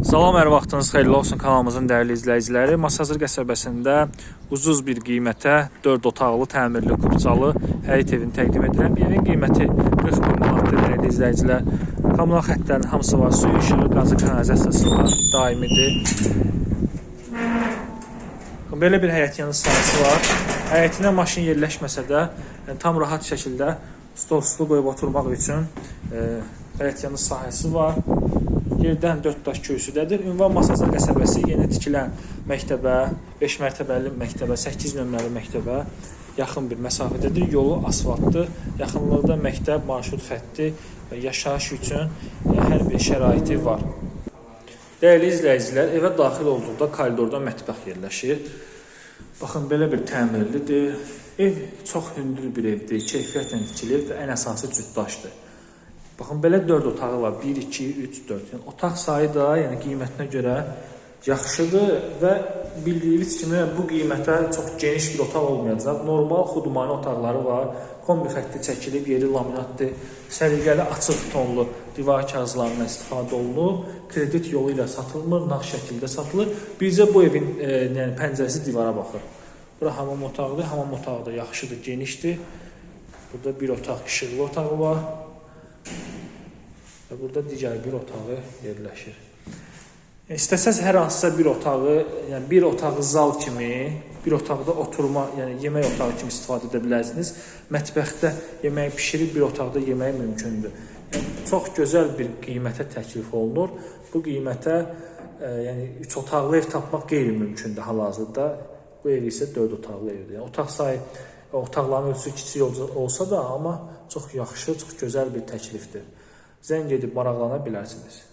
Salam, hər vaxtınız xeyirli olsun kanalımızın dəyərli izləyiciləri. Masazır qəsəbəsində ucuz bir qiymətə 4 otaqlı, təmirli, kupçalı həyət evini təqdim edirəm. Evin qiyməti 40 min manatdır dəyərli izləyicilər. Kommunal xəttlərin hamısı var, su, işığı, qazı, kanalizasiyası var, daimidir. Belə bir həyət yanı sahəsi var. Həyətinə maşın yerləşməsə də tam rahat şəkildə stol stulu qoyub oturmaq üçün e, həyət yanı sahəsi var. Yerdən 4 daş kürsüdədir. Ünvan Masazır qəsəbəsi yeni tikilən məktəbə, 5 mərtəbəli məktəbə, 8 nömrəli məktəbə yaxın bir məsafədədir. Yolu asfaltdır. Yaxınlıqda məktəb, marşrut xətti və yaşayış üçün e, hər bir şəraiti var. Dəyərli izləyicilər, evə daxil olduqda koridorda mətbəx yerləşir. Baxın, belə bir təmirlidir. Ev çox hündür bir evdir, keyfiyyətlə tikilib və ən əsası cütdaşdır. Baxın, belə 4 otağı var. 1, 2, 3, 4. Yəni otaq sayı da, yəni qiymətinə görə yaxşıdır və bildiyiniz kimi bu qiymətə çox geniş bir otaq olmayacaq. Normal xudmani otaqları var. Kombi xətti çəkilib, yeri laminatdır. Səliqəli açıq tonlu divar kağızlarından istifadə olunub. Kredit yolu ilə satılmır, nağd şəkildə satılır. Bizə bu evin e, yəni pəncərəsi divara baxır. Bura hamam otağıdır. Hamam otağı da yaxşıdır, genişdir. Burada bir otaq işıqlı otağı var. Və burada digər bir otağı yerləşir. Yəni, İstəsəz hər hansısa bir otağı, yəni bir otağı zal kimi, bir otaqda oturma, yəni yemək otağı kimi istifadə edə bilərsiniz. Mətbəxdə yemək bişirib bir otaqda yemək mümkündür. Yəni, çox gözəl bir qiymətə təklif olunur. Bu qiymətə e, yəni 3 otaqlı ev tapmaq qeyri-mümkündür hal-hazırda. Bu ev isə 4 otaqlı evdir. Yəni, otaq sayı otaqların ölçüsü kiçik olsa da, amma çox yaxşı, çox gözəl bir təklifdir. Zəng edib maraqlana bilərsiniz.